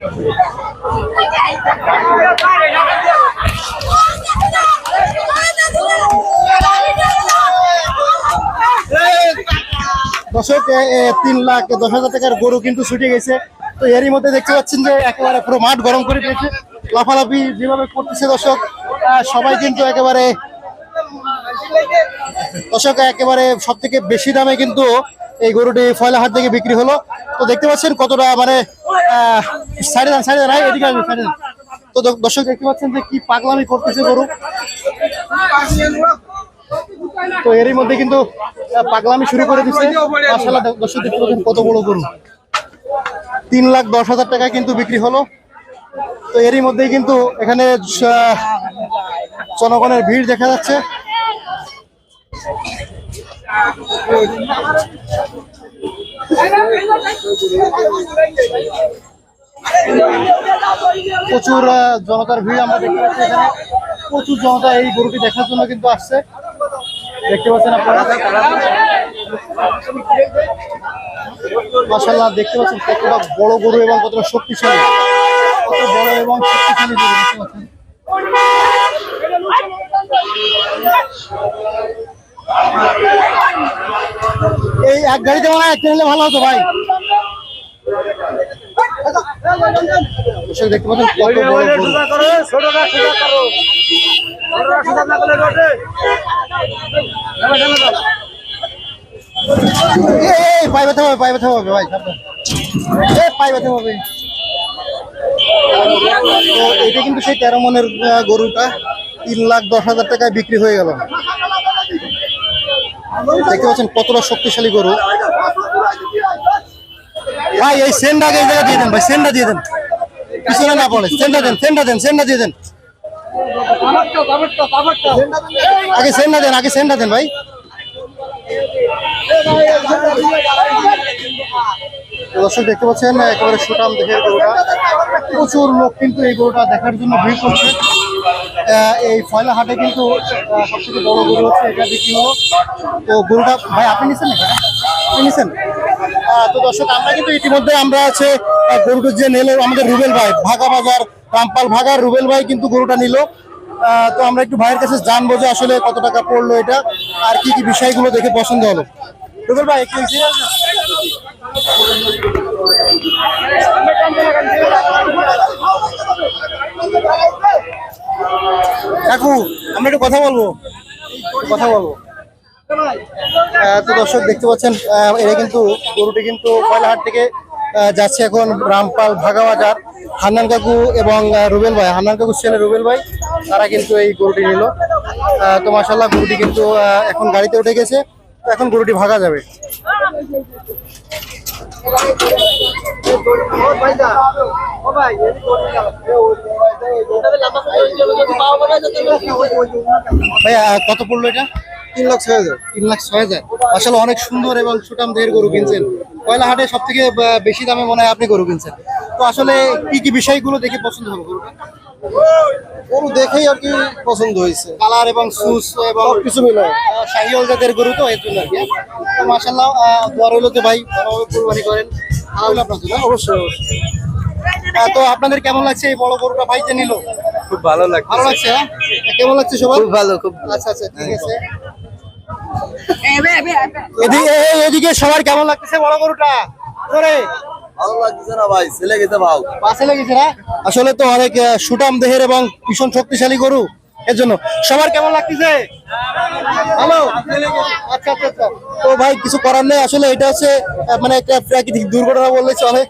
দর্শক তিন লাখ দশ হাজার টাকার গরু কিন্তু ছুটে গেছে। তো এরই মধ্যে দেখতে পাচ্ছেন যে একেবারে পুরো মাঠ গরম করে দিয়েছে লাফালাফি যেভাবে করতেছে দর্শক সবাই কিন্তু একেবারে, দর্শক, একেবারে সব থেকে বেশি দামে কিন্তু এই গরুটি ফয়লা হাট থেকে বিক্রি হলো। তো দেখতে পাচ্ছেন কতটা মানে সাইডে দান সাইডে দান এদিকে আসুন, সাইডে দান। তো দর্শক দেখতে পাচ্ছেন যে কি পাগলামি করতেছে গরু। তো এরই মধ্যে কিন্তু পাগলামি শুরু করে দিচ্ছে। মাসাল্লাহ দর্শক দেখতে পাচ্ছেন কত বড় গরু। তিন লাখ দশ হাজার টাকায় কিন্তু বিক্রি হলো। তো এরই মধ্যেই কিন্তু এখানে জনগণের ভিড় দেখা যাচ্ছে। প্রচুর জনতার ভিড় আমরা দেখতে পাচ্ছি এখানে। প্রচুর জনতা এই গরুটি দেখার জন্য কিন্তু আসছে। দেখতে পাচ্ছেন আপনারা? মাসাল্লাহ দেখতে পাচ্ছেন কতটা বড় গরু এবং কতটা শক্তিশালী। কত বড় এবং শক্তিশালী গরু, দেখতে পাচ্ছেন। এক গাড়িতে মনে হয় একটা নিলে ভালো হতো ভাই। দর্শক দেখতে পাচ্ছেন কত বড় এই পাই ব্যথা হবে ব্যথা হবে ভাই ব্যথা হবে। তো এটা কিন্তু সেই তেরো মনের গরুটা তিন লাখ দশ হাজার টাকায় বিক্রি হয়ে গেল। দেখতে পাচ্ছেন কতটা শক্তিশালী গরু। ভাই, এই সেন্ডা জায়গা দিয়ে দেন ভাই, সেন্ডা দিয়ে দেন। পিছনে না পড়ে, সেন্ডা দেন সেন্ডা দেন, সেন্ডা দিয়ে দেন। আগে সেন্ডা দেন, আগে সেন্ডা দেন ভাই। দর্শক দেখতে পাচ্ছেন, একেবারে সুটাম দেখে গরুটা। প্রচুর লোক কিন্তু এই গরুটা দেখার জন্য ভিড় করছে। এই ফয়লা হাটে কিন্তু সব থেকে বড় গরু হচ্ছে এটা বিক্রি হলো। তো গরুটা, ভাই, আপনি নিছেন নাকি? আপনি নিছেন? তো দর্শক, আমরা কিন্তু ইতিমধ্যে আমরা আছে গরুটা যে নিল, আমাদের রুবেল ভাই, ভাগা বাজার, রামপাল ভাগার রুবেল ভাই কিন্তু গরুটা নিল। তো আমরা একটু ভাইয়ের কাছে জানব যে আসলে কত টাকা পড়ল এটা, আর কি কি বিষয়গুলো দেখে পছন্দ হলো। রুবেল ভাই, একটু। কাকু, আমরা একটু কথা বলব। কথা বলব। তো দর্শক দেখতে পাচ্ছেন এরা কিন্তু গরুটি কিন্তু কয়লাহাট থেকে যাচ্ছে এখন রামপাল ভাগাবাজার। হান্নান কাকু এবং রুবেল ভাই, হান্নান কাকুর ছেলে রুবেল ভাই, তারা কিন্তু এই গরুটি নিল। তো মাসাল্লাহ গরুটি কিন্তু এখন গাড়িতে উঠে গেছে, তো এখন গরুটি ভাগা যাবে। ভাই আহ, কত পড়ল এটা? তিন লাখ ছয় হাজার। তিন লাখ ছয় হাজার। আসলে অনেক সুন্দর এবং সুটাম দেহের গরু কিনছেন। কয়লা হাটে সব থেকে বেশি দামে মনে হয় আপনি গরু কিনছেন? তো আসলে কি কি বিষয়গুলো দেখে পছন্দ হবে গরুটা? গরু দেখেই আর কি পছন্দ হয়েছে। কালার এবং সুস এবং কিছু মিলে। আহ, জাতের গরু তো এর জন্য আর কি তো মাসাল্লাহ দোয়া রইল যে ভাই ভালোভাবে কুরবানি করেন। ভালো আপনার জন্য? অবশ্যই অবশ্যই। তো আপনাদের কেমন লাগছে এই বড় গরুটা ভাই যে নিল? খুব ভালো লাগছে। ভালো লাগছে হ্যাঁ? কেমন লাগছে সবার? খুব ভালো খুব আচ্ছা আচ্ছা ঠিক আছে। এদিকে সবার কেমন লাগতেছে বড় গরুটা? করে ভালো লাগছে না ভাই ছেলে গেছে ভাও। পাশে লেগেছে না? আসলে তো অনেক সুটাম দেহের এবং ভীষণ শক্তিশালী গরু। এর জন্য সবার কেমন লাগতেছে? ভালো? আচ্ছা আচ্ছা আচ্ছা। তো ভাই কিছু করার নেই। আসলে এটা হচ্ছে মানে একটা প্রাকৃতিক দুর্ঘটনা বললে চলে।